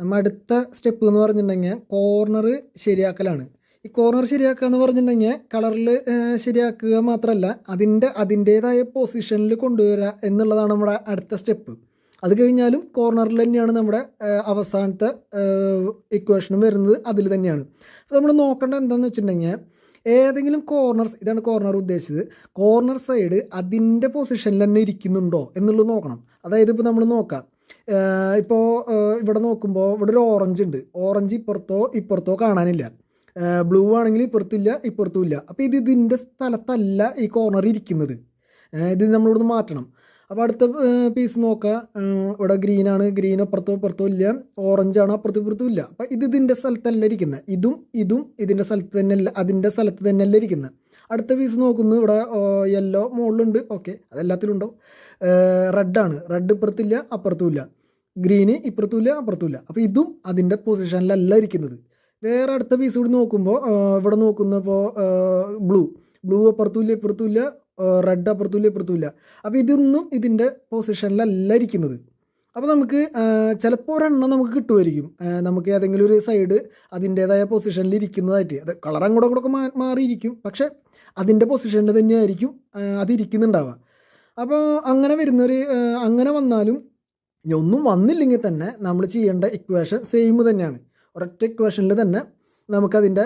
നമ്മൾ അടുത്ത സ്റ്റെപ്പ് എന്ന് പറഞ്ഞിട്ടുണ്ടെങ്കിൽ കോർണർ ശരിയാക്കലാണ്. ഈ കോർണർ ശരിയാക്കുക എന്ന് പറഞ്ഞിട്ടുണ്ടെങ്കിൽ കളറിൽ ശരിയാക്കുക മാത്രമല്ല അതിന്റെ അതിന്റേതായ പൊസിഷനിൽ കൊണ്ടുവരിക എന്നുള്ളതാണ് നമ്മുടെ അടുത്ത സ്റ്റെപ്പ് അത് കഴിഞ്ഞാലും കോർണറിൽ തന്നെയാണ് നമ്മുടെ അവസാനത്തെ ഇക്വേഷനും വരുന്നത് അതിൽ തന്നെയാണ്. അപ്പോൾ നമ്മൾ നോക്കേണ്ടത് എന്താണെന്ന് വെച്ചിട്ടുണ്ടെങ്കിൽ ഏതെങ്കിലും കോർണർസ് ഇതാണ് കോർണർ ഉദ്ദേശിച്ചത് കോർണർ സൈഡ് അതിന്റെ പൊസിഷനിൽ തന്നെ ഇരിക്കുന്നുണ്ടോ എന്നുള്ളത് നോക്കണം. അതായത് ഇപ്പോൾ നമ്മൾ നോക്കാം ഇപ്പോൾ ഇവിടെ നോക്കുമ്പോൾ ഇവിടെ ഒരു ഓറഞ്ച് ഉണ്ട്. ഓറഞ്ച് ഇപ്പുറത്തോ ഇപ്പുറത്തോ കാണാനില്ല. ബ്ലൂ ആണെങ്കിൽ ഇപ്പുറത്തില്ല ഇപ്പുറത്തും ഇല്ല. അപ്പോൾ ഇത് ഇതിന്റെ സ്ഥലത്തല്ല ഈ കോർണർ ഇരിക്കുന്നത്. ഇത് നമ്മളിവിടുന്ന് മാറ്റണം. അപ്പോൾ അടുത്ത പീസ് നോക്കുക ഇവിടെ ആണ്. ഗ്രീൻ അപ്പുറത്തോ ഇപ്പുറത്തോ ഇല്ല. ഓറഞ്ച് ആണ് അപ്പുറത്തും ഇപ്പുറത്തും ഇല്ല. അപ്പോൾ ഇത് ഇതിന്റെ സ്ഥലത്തല്ല ഇരിക്കുന്നത് ഇതും ഇതും ഇതിന്റെ സ്ഥലത്ത് തന്നെയല്ല അതിന്റെ സ്ഥലത്ത് തന്നെയല്ല ഇരിക്കുന്നത് അടുത്ത പീസ് നോക്കുന്നു ഇവിടെ യെല്ലോ മുകളിലുണ്ട്. ഓക്കെ അതെല്ലാത്തിലും ഉണ്ടോ? റെഡാണ് റെഡ് ഇപ്പുറത്തില്ല അപ്പുറത്തുമില്ല. ഗ്രീന് ഇപ്പുറത്തും ഇല്ല അപ്പുറത്തും ഇല്ല അപ്പോൾ ഇതും അതിന്റെ പൊസിഷനിലല്ല ഇരിക്കുന്നത്. വേറെ അടുത്ത പീസ് കൂടി നോക്കുമ്പോൾ ഇവിടെ നോക്കുന്നപ്പോൾ ബ്ലൂ ബ്ലൂ അപ്പുറത്തുമില്ല ഇപ്പുറത്തുമില്ല. റെഡ് അപ്പുറത്തും ഇല്ല ഇപ്പുറത്തും ഇല്ല അപ്പോൾ ഇതൊന്നും ഇതിന്റെ പൊസിഷനിലല്ല ഇരിക്കുന്നത്. അപ്പോൾ നമുക്ക് ചിലപ്പോൾ ഒരെണ്ണം നമുക്ക് കിട്ടുമായിരിക്കും നമുക്ക് ഏതെങ്കിലും ഒരു സൈഡ് അതിന്റേതായ പൊസിഷനിൽ ഇരിക്കുന്നതായിട്ട്. അത് കളർ അങ്ങോട്ടും അങ്ങോട്ടൊക്കെ മാ മാറിയിരിക്കും. പക്ഷേ അതിന്റെ പൊസിഷനിൽ തന്നെയായിരിക്കും അതിരിക്കുന്നുണ്ടാവുക അപ്പോൾ അങ്ങനെ വരുന്നൊരു അങ്ങനെ വന്നാലും ഒന്നും വന്നില്ലെങ്കിൽ തന്നെ നമ്മൾ ചെയ്യേണ്ട ഇക്വേഷൻ സെയിം തന്നെയാണ്. ഒരൊറ്റ ഇക്വേഷനിൽ തന്നെ നമുക്കതിന്റെ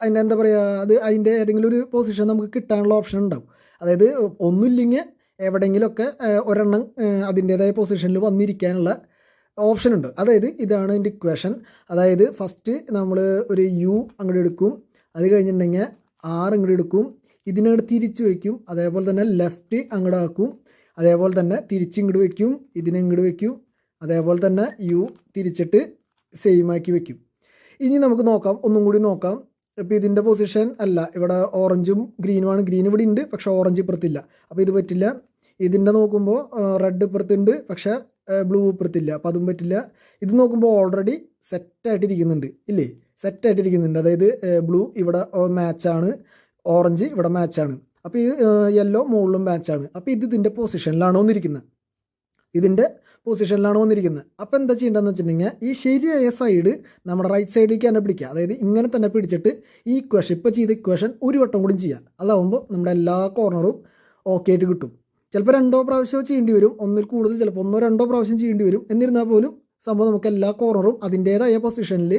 അതിന്റെ എന്താ പറയുക അത് അതിന്റെ ഏതെങ്കിലും ഒരു പൊസിഷൻ നമുക്ക് കിട്ടാനുള്ള ഓപ്ഷൻ ഉണ്ടാവും. അതായത് ഒന്നുമില്ലെങ്കിൽ എവിടെയെങ്കിലുമൊക്കെ ഒരെണ്ണം അതിന്റേതായ പൊസിഷനിൽ വന്നിരിക്കാനുള്ള ഓപ്ഷൻ ഉണ്ട്. അതായത് ഇതാണ് എന്റെ ഇക്വേഷൻ അതായത് ഫസ്റ്റ് നമ്മൾ ഒരു യു അങ്ങോട്ട് എടുക്കും. അത് കഴിഞ്ഞിട്ടുണ്ടെങ്കിൽ ആർ അങ്ങോട്ട് എടുക്കും. ഇതിനങ്ങോട്ട് തിരിച്ച് വയ്ക്കും. അതേപോലെ തന്നെ ലെഫ്റ്റ് അങ്ങോട്ട് ആക്കും. അതേപോലെ തന്നെ തിരിച്ച് ഇങ്ങോട്ട് വയ്ക്കും. ഇതിനെ ഇങ്ങോട്ട് വയ്ക്കും. അതേപോലെ തന്നെ യു തിരിച്ചിട്ട് സെയിം ആക്കി വയ്ക്കും. ഇനി നമുക്ക് നോക്കാം. ഒന്നും കൂടി നോക്കാം. ഇപ്പോൾ ഇതിന്റെ പൊസിഷൻ അല്ല. ഇവിടെ ഓറഞ്ചും ഗ്രീനുമാണ് ഗ്രീൻ ഇവിടെ ഉണ്ട് പക്ഷേ ഓറഞ്ച് ഇപ്പുറത്തില്ല. അപ്പോൾ ഇത് പറ്റില്ല. ഇതിന്റെ നോക്കുമ്പോൾ റെഡ് ഇപ്പുറത്തുണ്ട് പക്ഷേ ബ്ലൂ ഇപ്പുറത്തില്ല. അപ്പോൾ അതും പറ്റില്ല. ഇത് നോക്കുമ്പോൾ ഓൾറെഡി സെറ്റായിട്ടിരിക്കുന്നുണ്ട് ഇല്ലേ? സെറ്റായിട്ടിരിക്കുന്നുണ്ട് അതായത് ബ്ലൂ ഇവിടെ മാച്ചാണ് ഓറഞ്ച് ഇവിടെ മാച്ചാണ് അപ്പോൾ ഈ യെല്ലോ മുകളിലും മാച്ചാണ് അപ്പോൾ ഇത് ഇതിന്റെ പൊസിഷനിലാണ് വന്നിരിക്കുന്നത് ഇതിന്റെ പൊസിഷനിലാണ് വന്നിരിക്കുന്നത്. അപ്പോൾ എന്താ ചെയ്യേണ്ടതെന്ന് വെച്ചിട്ടുണ്ടെങ്കിൽ ഈ ശരിയായ സൈഡ് നമ്മുടെ റൈറ്റ് സൈഡിലേക്ക് തന്നെ പിടിക്കുക. അതായത് ഇങ്ങനെ തന്നെ പിടിച്ചിട്ട് ഈ ഇക്വേഷൻ ഇപ്പോൾ ചെയ്ത ഇക്വേഷൻ ഒരു വട്ടം കൂടി ചെയ്യുക. അതാവുമ്പോൾ നമ്മുടെ എല്ലാ കോർണറും ഓക്കെ ആയിട്ട് കിട്ടും. ചിലപ്പോൾ രണ്ടോ പ്രാവശ്യമോ ചെയ്യേണ്ടി വരും. ഒന്നിൽ കൂടുതൽ ചിലപ്പോൾ ഒന്നോ രണ്ടോ പ്രാവശ്യം ചെയ്യേണ്ടി വരും. എന്നിരുന്നാൽ പോലും സംഭവം നമുക്ക് എല്ലാ കോർണറും അതിന്റേതായ പൊസിഷനിൽ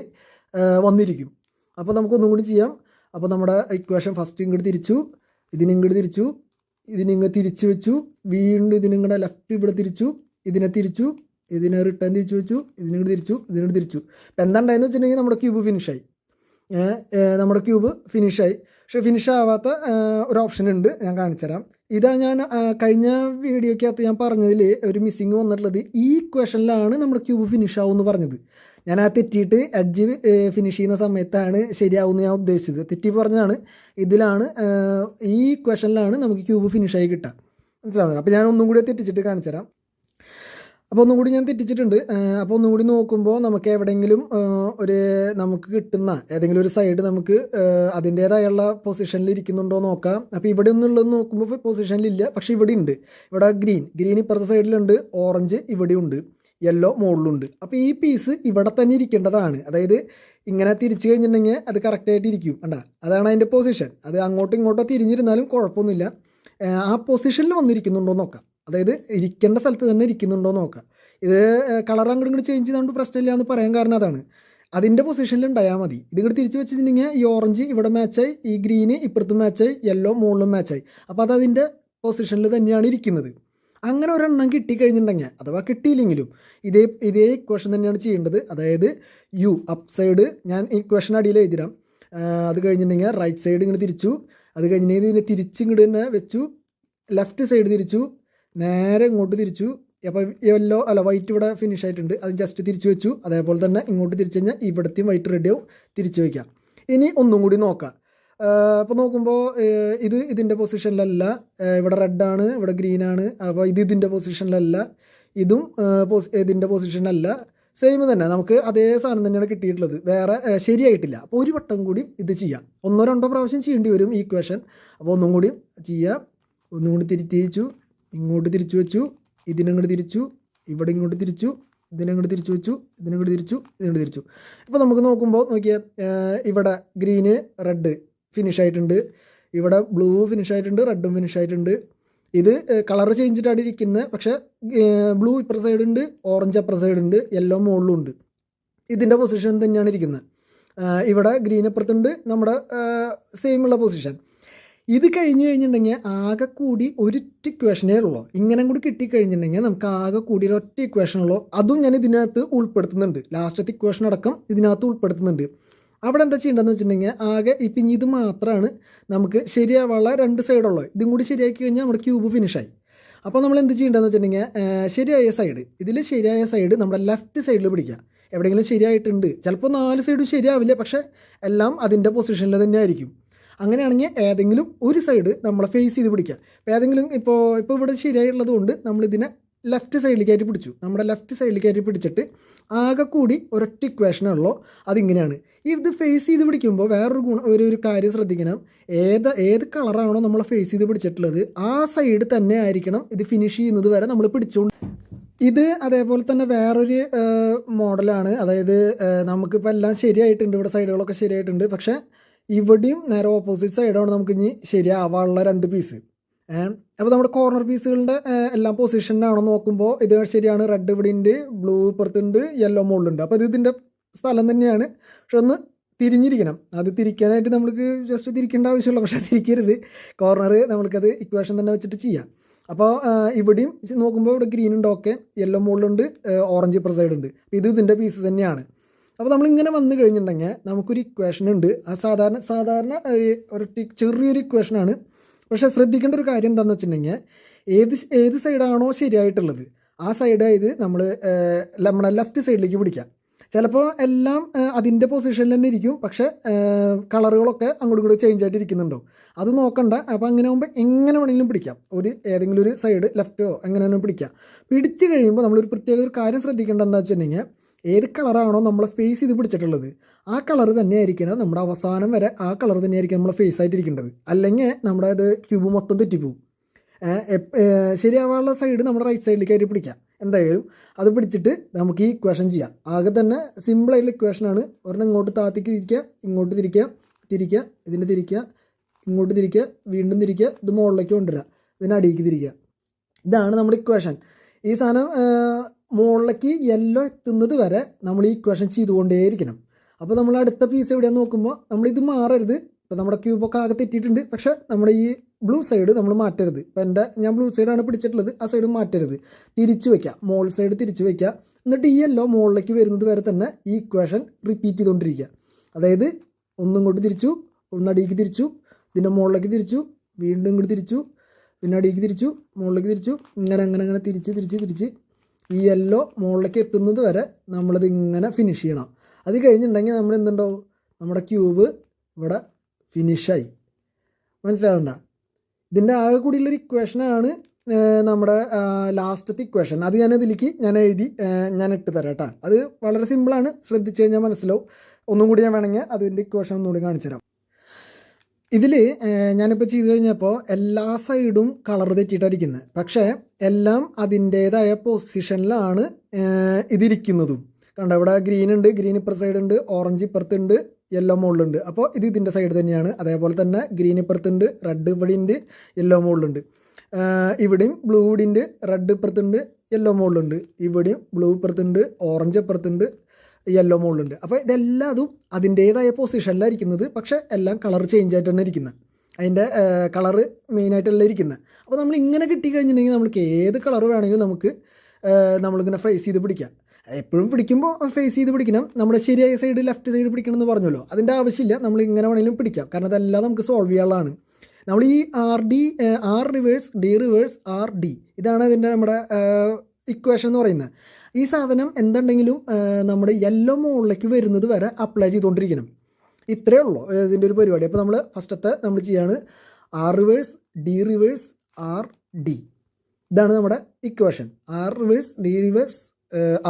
വന്നിരിക്കും. അപ്പോൾ നമുക്കൊന്നും കൂടി ചെയ്യാം. അപ്പോൾ നമ്മുടെ ഇക്വേഷൻ ഫസ്റ്റ് ഇങ്ങോട്ട് തിരിച്ചു ഇതിനിങ്ങോട്ട് തിരിച്ചു ഇതിനിങ്ങ് തിരിച്ചു വെച്ചു വീണ്ടും ഇതിനിങ്ങടെ ലെഫ്റ്റ് ഇവിടെ തിരിച്ചു ഇതിനെ തിരിച്ചു ഇതിനെ റിട്ടേൺ തിരിച്ചു വെച്ചു ഇതിനോട് തിരിച്ചു ഇതിനോട് തിരിച്ചു. ഇപ്പം എന്താ ഉണ്ടായെന്ന് വെച്ചിട്ടുണ്ടെങ്കിൽ നമ്മുടെ ക്യൂബ് ഫിനിഷായി നമ്മുടെ ക്യൂബ് ഫിനിഷായി പക്ഷേ ഫിനിഷ് ആവാത്ത ഒരു ഓപ്ഷൻ ഉണ്ട്. ഞാൻ കാണിച്ചുതരാം ഇതാണ് ഞാൻ കഴിഞ്ഞ വീഡിയോക്കകത്ത് ഞാൻ പറഞ്ഞതിൽ ഒരു മിസ്സിങ് വന്നിട്ടുള്ളത്. ഈ ക്വഷനിലാണ് നമ്മുടെ ക്യൂബ് ഫിനിഷ് എന്ന് പറഞ്ഞത്. ഞാൻ ആ തെറ്റിയിട്ട് എഡ്ജ് ഫിനിഷ് ചെയ്യുന്ന സമയത്താണ് ശരിയാവുമെന്ന് ഞാൻ ഉദ്ദേശിച്ചത്. തെറ്റി പറഞ്ഞതാണ്. ഇതിലാണ് ഈ ക്വഷനിലാണ് നമുക്ക് ക്യൂബ് ഫിനിഷായി കിട്ടുക. മനസ്സിലാവുന്നത് അപ്പോൾ ഞാൻ ഒന്നും കൂടി തെറ്റിച്ചിട്ട് കാണിച്ചുതരാം അപ്പോൾ ഒന്നുകൂടി ഞാൻ തെറ്റിച്ചിട്ടുണ്ട്. അപ്പോൾ ഒന്നും കൂടി നോക്കുമ്പോൾ നമുക്ക് എവിടെയെങ്കിലും ഒരു നമുക്ക് കിട്ടുന്ന ഏതെങ്കിലും ഒരു സൈഡ് നമുക്ക് അതിന്റേതായുള്ള പൊസിഷനിൽ ഇരിക്കുന്നുണ്ടോ നോക്കാം. അപ്പോൾ ഇവിടെ ഒന്നുള്ളത് നോക്കുമ്പോൾ പൊസിഷനിലില്ല പക്ഷേ ഇവിടെ ഉണ്ട് ഇവിടെ ഗ്രീൻ ഗ്രീൻ ഇപ്പുറത്തെ സൈഡിലുണ്ട് ഓറഞ്ച് ഇവിടെയുണ്ട് യെല്ലോ മുകളിലുണ്ട് അപ്പോൾ ഈ പീസ് ഇവിടെ തന്നെ ഇരിക്കേണ്ടതാണ്. അതായത് ഇങ്ങനെ തിരിച്ചു കഴിഞ്ഞിട്ടുണ്ടെങ്കിൽ അത് കറക്റ്റായിട്ട് ഇരിക്കും കണ്ട? അതാണ് അതിന്റെ പൊസിഷൻ അത് അങ്ങോട്ടും ഇങ്ങോട്ടോ തിരിഞ്ഞിരുന്നാലും കുഴപ്പമൊന്നുമില്ല. ആ പൊസിഷനിൽ വന്നിരിക്കുന്നുണ്ടോ നോക്കാം. അതായത് ഇരിക്കേണ്ട സ്ഥലത്ത് തന്നെ ഇരിക്കുന്നുണ്ടോ നോക്കാം. ഇത് കളർ അങ്ങോട്ട് ഇങ്ങോട്ട് ചേഞ്ച് ചെയ്തുകൊണ്ട് പ്രശ്നമില്ല എന്ന് പറയാൻ കാരണം അതാണ്. അതിന്റെ പൊസിഷനിൽ ഉണ്ടായാൽ മതി. ഇത് ഇങ്ങോട്ട് തിരിച്ച് വെച്ചിട്ടുണ്ടെങ്കിൽ ഈ ഓറഞ്ച് ഇവിടെ മാച്ചായി ഈ ഗ്രീന് ഇപ്പുറത്തും മാച്ചായി യെല്ലോ മുകളിലും മാച്ചായി അപ്പോൾ അത് അതിന്റെ പൊസിഷനിൽ തന്നെയാണ് ഇരിക്കുന്നത്. അങ്ങനെ ഒരെണ്ണം കിട്ടിക്കഴിഞ്ഞിട്ടുണ്ടെങ്കിൽ അഥവാ കിട്ടിയില്ലെങ്കിലും ഇതേ ഇതേ ഇക്വേഷൻ തന്നെയാണ് ചെയ്യേണ്ടത്. അതായത് യു അപ്പ് സൈഡ് ഞാൻ ഇക്വേഷൻ അടിയിൽ എഴുതിടാം. അത് കഴിഞ്ഞിട്ടുണ്ടെങ്കിൽ റൈറ്റ് സൈഡ് ഇങ്ങനെ തിരിച്ചു. അത് കഴിഞ്ഞിട്ടുണ്ടെങ്കിൽ ഇതിനെ തിരിച്ചിങ്ങോട്ട് തന്നെ വെച്ചു. ലെഫ്റ്റ് സൈഡ് തിരിച്ചു. നേരെ ഇങ്ങോട്ട് തിരിച്ചു. അപ്പോൾ യെല്ലോ അല്ല വൈറ്റ് ഇവിടെ ഫിനിഷ് ആയിട്ടുണ്ട്. അത് ജസ്റ്റ് തിരിച്ചു വെച്ചു. അതേപോലെ തന്നെ ഇങ്ങോട്ട് തിരിച്ചു കഴിഞ്ഞാൽ ഇവിടത്തെയും വൈറ്റ് റെഡിയാവും തിരിച്ചു വയ്ക്കാം ഇനി ഒന്നും കൂടി നോക്കാം. അപ്പോൾ നോക്കുമ്പോൾ ഇത് ഇതിന്റെ പൊസിഷനിലല്ല ഇവിടെ റെഡാണ് ഇവിടെ ഗ്രീനാണ് അപ്പോൾ ഇത് ഇതിന്റെ പൊസിഷനിലല്ല ഇതും ഇതിന്റെ പൊസിഷനിലല്ല സെയിം തന്നെ. നമുക്ക് അതേ സാധനം തന്നെയാണ് കിട്ടിയിട്ടുള്ളത്. വേറെ ശരിയായിട്ടില്ല. അപ്പോൾ ഒരു വട്ടം കൂടി ഇത് ചെയ്യാം. ഒന്നോ രണ്ടോ പ്രാവശ്യം ചെയ്യേണ്ടി വരും ഈ ക്വഷൻ അപ്പോൾ ഒന്നും കൂടി ചെയ്യാം. ഒന്നും കൂടി തിരിച്ചു. ഇങ്ങോട്ട് തിരിച്ചു വെച്ചു ഇതിനങ്ങോട്ട് തിരിച്ചു ഇവിടെ ഇങ്ങോട്ട് തിരിച്ചു ഇതിനങ്ങോട്ട് തിരിച്ചു വെച്ചു ഇതിനങ്ങോട്ട് തിരിച്ചു ഇതിനങ്ങോട്ട് തിരിച്ചു. ഇപ്പോൾ നമുക്ക് നോക്കുമ്പോൾ നോക്കിയാൽ ഇവിടെ ഗ്രീന് റെഡ് ഫിനിഷ് ആയിട്ടുണ്ട് ഇവിടെ ബ്ലൂ ഫിനിഷ് ആയിട്ടുണ്ട് റെഡും ഫിനിഷ് ആയിട്ടുണ്ട്. ഇത് കളർ ചേഞ്ചിട്ടാണ് ഇരിക്കുന്നത് പക്ഷേ ബ്ലൂ ഇപ്പർ സൈഡ് ഉണ്ട് ഓറഞ്ച് അപ്പർ സൈഡ് ഉണ്ട് യെല്ലോ മുകളിലും ഉണ്ട്. ഇതിന്റെ പൊസിഷൻ തന്നെയാണ് ഇരിക്കുന്നത് ഇവിടെ ഗ്രീൻ അപ്പുറത്തുണ്ട് നമ്മുടെ സെയിം ഉള്ള പൊസിഷൻ ഇത് കഴിഞ്ഞ് കഴിഞ്ഞിട്ടുണ്ടെങ്കിൽ ആകെ കൂടി ഒരൊറ്റ ഇക്വേഷനേ ഉള്ളൂ. ഇങ്ങനെ കൂടി കിട്ടിക്കഴിഞ്ഞിട്ടുണ്ടെങ്കിൽ നമുക്ക് ആകെ കൂടി ഒരൊറ്റ ഇക്വേഷൻ ഉള്ളൂ. അതും ഞാൻ ഇതിനകത്ത് ഉൾപ്പെടുത്തുന്നുണ്ട്. ലാസ്റ്റത്തെ ഇക്വേഷൻ അടക്കം ഇതിനകത്ത് ഉൾപ്പെടുത്തുന്നുണ്ട്. അവിടെ എന്താ ചെയ്യേണ്ടതെന്ന് വെച്ചിട്ടുണ്ടെങ്കിൽ ആകെ ഇപ്പം ഇത് മാത്രമാണ് നമുക്ക് ശരിയാവാനുള്ള രണ്ട് സൈഡുള്ളത് ഇതും കൂടി ശരിയാക്കി കഴിഞ്ഞാൽ നമ്മുടെ ക്യൂബ് ഫിനിഷായി അപ്പോൾ നമ്മൾ എന്ത് ചെയ്യേണ്ടതെന്ന് വെച്ചിട്ടുണ്ടെങ്കിൽ ശരിയായ സൈഡ് ഇതിൽ ശരിയായ സൈഡ് നമ്മുടെ ലെഫ്റ്റ് സൈഡിൽ പിടിക്കുക. എവിടെയെങ്കിലും ശരിയായിട്ടുണ്ട്. ചിലപ്പോൾ നാല് സൈഡും ശരിയാവില്ല പക്ഷേ എല്ലാം അതിന്റെ പൊസിഷനിൽ തന്നെ ആയിരിക്കും. അങ്ങനെയാണെങ്കിൽ ഏതെങ്കിലും ഒരു സൈഡ് നമ്മളെ ഫേസ് ചെയ്ത് പിടിക്കുക. അപ്പോൾ ഏതെങ്കിലും ഇപ്പോൾ ഇപ്പോൾ ഇവിടെ ശരിയായിട്ടുള്ളത് കൊണ്ട് നമ്മളിതിനെ ലെഫ്റ്റ് സൈഡിൽ കയറ്റി പിടിച്ചു. നമ്മുടെ ലെഫ്റ്റ് സൈഡിൽ കയറ്റി പിടിച്ചിട്ട് ആകെ കൂടി ഒരൊറ്റ ഇക്വേഷനുള്ളൂ അതിങ്ങനെയാണ്. ഇത് ഫേസ് ചെയ്ത് പിടിക്കുമ്പോൾ വേറൊരു ഗുണം ഒരു ഒരു കാര്യം ശ്രദ്ധിക്കണം. ഏത് ഏത് കളറാണോ നമ്മൾ ഫേസ് ചെയ്ത് പിടിച്ചിട്ടുള്ളത് ആ സൈഡ് തന്നെ ആയിരിക്കണം ഇത് ഫിനിഷ് ചെയ്യുന്നത് വരെ നമ്മൾ പിടിച്ചുകൊണ്ട് ഇത് അതേപോലെ തന്നെ വേറൊരു മോഡലാണ് അതായത് നമുക്കിപ്പോൾ എല്ലാം ശരിയായിട്ടുണ്ട് ഇവിടെ സൈഡുകളൊക്കെ ശരിയായിട്ടുണ്ട്. പക്ഷേ ഇവിടെയും നേരെ ഓപ്പോസിറ്റ് സൈഡാണ് നമുക്ക് ഇനി ശരിയാവാനുള്ള രണ്ട് പീസ് അപ്പോൾ നമ്മുടെ കോർണർ പീസുകളുടെ എല്ലാം പൊസിഷനിലാണോ നോക്കുമ്പോൾ ഇത് ശരിയാണ് റെഡ് ഇവിടെ ഉണ്ട് ബ്ലൂ ഇപ്പുറത്തുണ്ട് യെല്ലോ മുകളിലുണ്ട് അപ്പോൾ ഇത് ഇതിന്റെ സ്ഥലം തന്നെയാണ്. പക്ഷെ ഒന്ന് തിരിഞ്ഞിരിക്കണം. അത് തിരിക്കാനായിട്ട് നമുക്ക് ജസ്റ്റ് തിരിക്കേണ്ട ആവശ്യമുള്ള പക്ഷേ തിരിക്കരുത്. കോർണർ നമുക്കത് ഇക്വേഷൻ തന്നെ വെച്ചിട്ട് ചെയ്യാം. അപ്പോൾ ഇവിടെയും നോക്കുമ്പോൾ ഇവിടെ ഗ്രീൻ ഉണ്ട് ഓക്കെ യെല്ലോ മുകളിലുണ്ട് ഓറഞ്ച് പ്രസൈഡ് സൈഡ് ഉണ്ട് ഇത് ഇതിന്റെ പീസ് തന്നെയാണ്. അപ്പോൾ നമ്മളിങ്ങനെ വന്നു കഴിഞ്ഞിട്ടുണ്ടെങ്കിൽ നമുക്കൊരു ഇക്വേഷൻ ഉണ്ട്. ആ സാധാരണ സാധാരണ ഒരു ചെറിയൊരു ഇക്വേഷനാണ് പക്ഷേ ശ്രദ്ധിക്കേണ്ട ഒരു കാര്യം എന്താണെന്ന് വെച്ചിട്ടുണ്ടെങ്കിൽ ഏത് ഏത് സൈഡാണോ ശരിയായിട്ടുള്ളത് ആ സൈഡ് ഇത് നമ്മൾ നമ്മുടെ ലെഫ്റ്റ് സൈഡിലേക്ക് പിടിക്കാം. ചിലപ്പോൾ എല്ലാം അതിന്റെ പൊസിഷനിൽ തന്നെ ഇരിക്കും. പക്ഷേ കളറുകളൊക്കെ അങ്ങോട്ടും കൂടെ ചേഞ്ച് ആയിട്ട് ഇരിക്കുന്നുണ്ടോ അത് നോക്കണ്ട. അപ്പോൾ അങ്ങനെ ആകുമ്പോൾ എങ്ങനെ വേണമെങ്കിലും പിടിക്കാം. ഒരു ഏതെങ്കിലും ഒരു സൈഡ് ലെഫ്റ്റോ എങ്ങനെ വേണമെങ്കിലും പിടിക്കാം. പിടിച്ച് കഴിയുമ്പോൾ നമ്മളൊരു പ്രത്യേക ഒരു കാര്യം ശ്രദ്ധിക്കേണ്ടത് എന്താ വെച്ചിട്ടുണ്ടെങ്കിൽ ഏത് കളറാണോ നമ്മൾ ഫേസ് ചെയ്ത് പിടിച്ചിട്ടുള്ളത്. ആ കളർ തന്നെ ആയിരിക്കണം നമ്മുടെ അവസാനം വരെ ആ കളർ തന്നെയായിരിക്കും നമ്മൾ ഫേസ് ആയിട്ടിരിക്കേണ്ടത്. അല്ലെങ്കിൽ നമ്മുടെ അത് ക്യൂബ് മൊത്തം തെറ്റിപ്പോവും. ശരിയാവാനുള്ള സൈഡ് നമ്മുടെ റൈറ്റ് സൈഡിലേക്ക് ആയിട്ട് പിടിക്കാം. എന്തായാലും അത് പിടിച്ചിട്ട് നമുക്ക് ഈ ഇക്വേഷൻ ചെയ്യാം. ആകെ തന്നെ സിമ്പിളായിട്ടുള്ള ഇക്വേഷനാണ് ഒരെണ്ണം ഇങ്ങോട്ട് താത്തേക്ക് തിരിക്കുക ഇങ്ങോട്ട് തിരിക്കുക തിരിക്കുക ഇതിന്റെ തിരിക്കുക ഇങ്ങോട്ട് തിരിക്കുക വീണ്ടും തിരിക്കുക ഇത് മുകളിലേക്ക് കൊണ്ടുവരിക ഇതിനടിയിലേക്ക് തിരിക്കുക. ഇതാണ് നമ്മുടെ ഇക്വേഷൻ ഈ സാധനം മുകളിലേക്ക് യെല്ലോ എത്തുന്നത് വരെ നമ്മൾ ഈ ഇക്വേഷൻ ചെയ്തുകൊണ്ടേയിരിക്കണം. അപ്പോൾ നമ്മൾ അടുത്ത പീസ് എവിടെയാന്ന് നോക്കുമ്പോൾ നമ്മളിത് മാറരുത്. ഇപ്പോൾ നമ്മുടെ ക്യൂബൊക്കെ ആകെ തെറ്റിയിട്ടുണ്ട്. പക്ഷേ നമ്മുടെ ഈ ബ്ലൂ സൈഡ് നമ്മൾ മാറ്റരുത്. ഇപ്പോൾ എന്റെ ഞാൻ ബ്ലൂ സൈഡാണ് പിടിച്ചിട്ടുള്ളത്. ആ സൈഡ് മാറ്റരുത്. തിരിച്ച് വയ്ക്കുക മോൾ സൈഡ് തിരിച്ച് വയ്ക്കുക എന്നിട്ട് ഈ യെല്ലോ മുകളിലേക്ക് വരുന്നത് വരെ തന്നെ ഈ ഇക്വേഷൻ റിപ്പീറ്റ് ചെയ്തുകൊണ്ടിരിക്കുക അതായത് ഒന്നും കൊണ്ട് തിരിച്ചു ഒന്നടിക്ക് തിരിച്ചു ഇതിന്റെ മുകളിലേക്ക് തിരിച്ചു വീണ്ടും ഇങ്ങോട്ട് തിരിച്ചു പിന്നെ അടിക്ക് തിരിച്ചു മുകളിലേക്ക് തിരിച്ചു ഇങ്ങനെ അങ്ങനെ അങ്ങനെ തിരിച്ച് തിരിച്ച് തിരിച്ച്. ഈ യെല്ലോ മുകളിലേക്ക് എത്തുന്നത് വരെ നമ്മളിത് ഇങ്ങനെ ഫിനിഷ് ചെയ്യണം. അത് കഴിഞ്ഞിട്ടുണ്ടെങ്കിൽ നമ്മൾ എന്തുണ്ടാവും നമ്മുടെ ക്യൂബ് ഇവിടെ ഫിനിഷായി മനസ്സിലാവണ്ട ഇതിന്റെ ആകെ കൂടിയുള്ളൊരു ഇക്വേഷനാണ് നമ്മുടെ ലാസ്റ്റത്തെ ഇക്വേഷൻ അത് ഞാൻ ഇതിലേക്ക് ഞാൻ എഴുതി ഞാൻ ഇട്ട് തരാം കേട്ടോ. അത് വളരെ സിമ്പിളാണ് ശ്രദ്ധിച്ചു കഴിഞ്ഞാൽ മനസ്സിലാവും. ഒന്നും കൂടി ഞാൻ വേണമെങ്കിൽ അതിന്റെ ഇക്വേഷൻ ഒന്നുകൂടി കാണിച്ചു തരാം. ഇതിൽ ഞാനിപ്പോൾ ചെയ്തു കഴിഞ്ഞപ്പോൾ എല്ലാ സൈഡും കളർ തെറ്റിയിട്ടായിരിക്കുന്നത് പക്ഷേ എല്ലാം അതിന്റേതായ പൊസിഷനിലാണ് ഇതിരിക്കുന്നതും. കണ്ടോ ഇവിടെ ഗ്രീൻ ഉണ്ട് ഗ്രീൻ ഇപ്പുറ സൈഡ് ഉണ്ട് ഓറഞ്ച് ഇപ്പുറത്തുണ്ട് യെല്ലോ മുകളിലുണ്ട്. അപ്പോൾ ഇത് ഇതിന്റെ സൈഡ് തന്നെയാണ്. അതേപോലെ തന്നെ ഗ്രീൻ ഇപ്പുറത്തുണ്ട് റെഡ് ഇവിടെ ഉണ്ട് യെല്ലോ മുകളിലുണ്ട്. ഇവിടെയും ബ്ലൂ ഉണ്ട് റെഡ് ഇപ്പുറത്തുണ്ട് യെല്ലോ മുകളിലുണ്ട്. ഇവിടെയും ബ്ലൂ ഇപ്പുറത്തുണ്ട് ഓറഞ്ച് ഇപ്പുറത്തുണ്ട് യെല്ലോ മുകളിലുണ്ട് അപ്പോൾ ഇതെല്ലാം അതും അതിന്റേതായ പൊസിഷനിലാണ് ഇരിക്കുന്നത് പക്ഷേ എല്ലാം കളർ ചേഞ്ച് ആയിട്ട് തന്നെ ഇരിക്കുന്നത്. അതിന്റെ കളറ് മെയിനായിട്ടല്ല ഇരിക്കുന്നത്. അപ്പോൾ നമ്മൾ ഇങ്ങനെ കിട്ടിക്കഴിഞ്ഞിട്ടുണ്ടെങ്കിൽ നമുക്ക് ഏത് കളർ വേണമെങ്കിലും നമുക്ക് നമ്മളിങ്ങനെ ഫേസ് ചെയ്ത് പിടിക്കാം. എപ്പോഴും പിടിക്കുമ്പോൾ ഫേസ് ചെയ്ത് പിടിക്കണം. നമ്മുടെ ശരിയായ സൈഡ് ലെഫ്റ്റ് സൈഡ് പിടിക്കണം എന്ന് പറഞ്ഞല്ലോ. അതിന്റെ ആവശ്യമില്ല. നമ്മൾ ഇങ്ങനെ വേണമെങ്കിലും പിടിക്കാം. കാരണം അതെല്ലാം നമുക്ക് സോൾവ് ചെയ്യാനുള്ളതാണ്. നമ്മൾ ഈ R D R reverse D reverse R D ഇതാണ് ഇതിന്റെ നമ്മുടെ ഇക്വേഷൻ എന്ന് പറയുന്നത്. ഈ സാധനം എന്തുണ്ടെങ്കിലും നമ്മുടെ യെല്ലോ മോളിലേക്ക് വരുന്നത് വരെ അപ്ലൈ ചെയ്തുകൊണ്ടിരിക്കണം. ഇത്രയേ ഉള്ളൂ ഇതിന്റെ ഒരു പരിപാടി. അപ്പോൾ നമ്മൾ ഫസ്റ്റത്തെ നമ്മൾ ചെയ്യാണ് R reverse D reverse R D ഇതാണ് നമ്മുടെ equation R reverse D reverse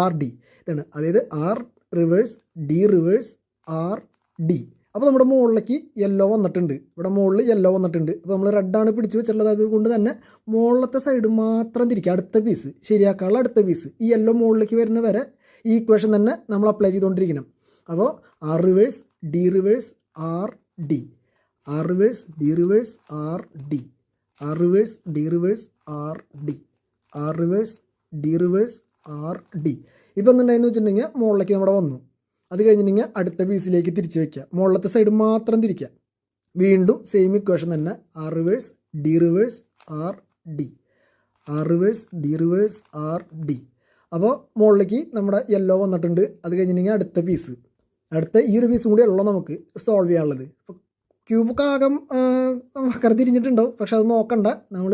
R D ഇതാണ്. അതായത് R reverse D reverse R D അപ്പോൾ നമ്മുടെ മുകളിലേക്ക് യെല്ലോ വന്നിട്ടുണ്ട്. ഇവിടെ മുകളിൽ യെല്ലോ വന്നിട്ടുണ്ട്. അപ്പോൾ നമ്മൾ റെഡാണ് പിടിച്ച് വെച്ചിട്ടുള്ളത്. അതുകൊണ്ട് തന്നെ മുകളിലത്തെ സൈഡ് മാത്രം തിരിക്കുക അടുത്ത പീസ് ശരിയാക്കാനുള്ള അടുത്ത പീസ് ഈ യെല്ലോ മുകളിലേക്ക് വരുന്ന വരെ ഈ ഇക്വേഷൻ തന്നെ നമ്മൾ അപ്ലൈ ചെയ്തുകൊണ്ടിരിക്കണം. അപ്പോൾ R reverse D reverse R D R reverse D reverse R D R reverse D reverse R D R reverse D reverse R D ഇപ്പം എന്തുണ്ടായെന്ന് വെച്ചിട്ടുണ്ടെങ്കിൽ മുകളിലേക്ക് നമ്മുടെ വന്നു. അത് കഴിഞ്ഞിട്ടുണ്ടെങ്കിൽ അടുത്ത പീസിലേക്ക് തിരിച്ച് വയ്ക്കുക മുകളിലത്തെ സൈഡ് മാത്രം തിരിക്കുക. വീണ്ടും സെയിം ഇക്വേഷൻ തന്നെ. R reverse D reverse R D R reverse D reverse R D അപ്പോൾ മുകളിലേക്ക് നമ്മുടെ യെല്ലോ വന്നിട്ടുണ്ട്. അത് കഴിഞ്ഞിട്ടുണ്ടെങ്കിൽ അടുത്ത പീസ് അടുത്ത ഈ ഒരു പീസും കൂടി ഉള്ളൂ നമുക്ക് സോൾവ് ചെയ്യാനുള്ളത്. അപ്പോൾ ക്യൂബ് കാകം കറ തിരിഞ്ഞിട്ടുണ്ടാവും. പക്ഷെ അത് നോക്കണ്ട. നമ്മൾ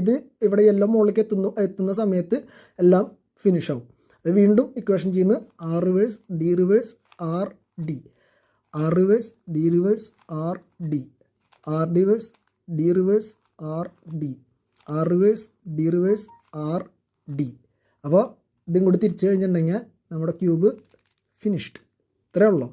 ഇത് ഇവിടെ യെല്ലോ മുകളിലേക്ക് എത്തുന്നു എത്തുന്ന സമയത്ത് എല്ലാം ഫിനിഷ് ആവും. അത് വീണ്ടും ഇക്വേഷൻ ചെയ്യുന്നത് R reverse D reverse R D R reverse D reverse R D R reverse D reverse R D R reverse D reverse R D അപ്പോൾ ഇതും കൂടി തിരിച്ചു കഴിഞ്ഞിട്ടുണ്ടെങ്കിൽ നമ്മുടെ ക്യൂബ് ഫിനിഷ്ഡ് ഇത്രയേ ഉള്ളൂ.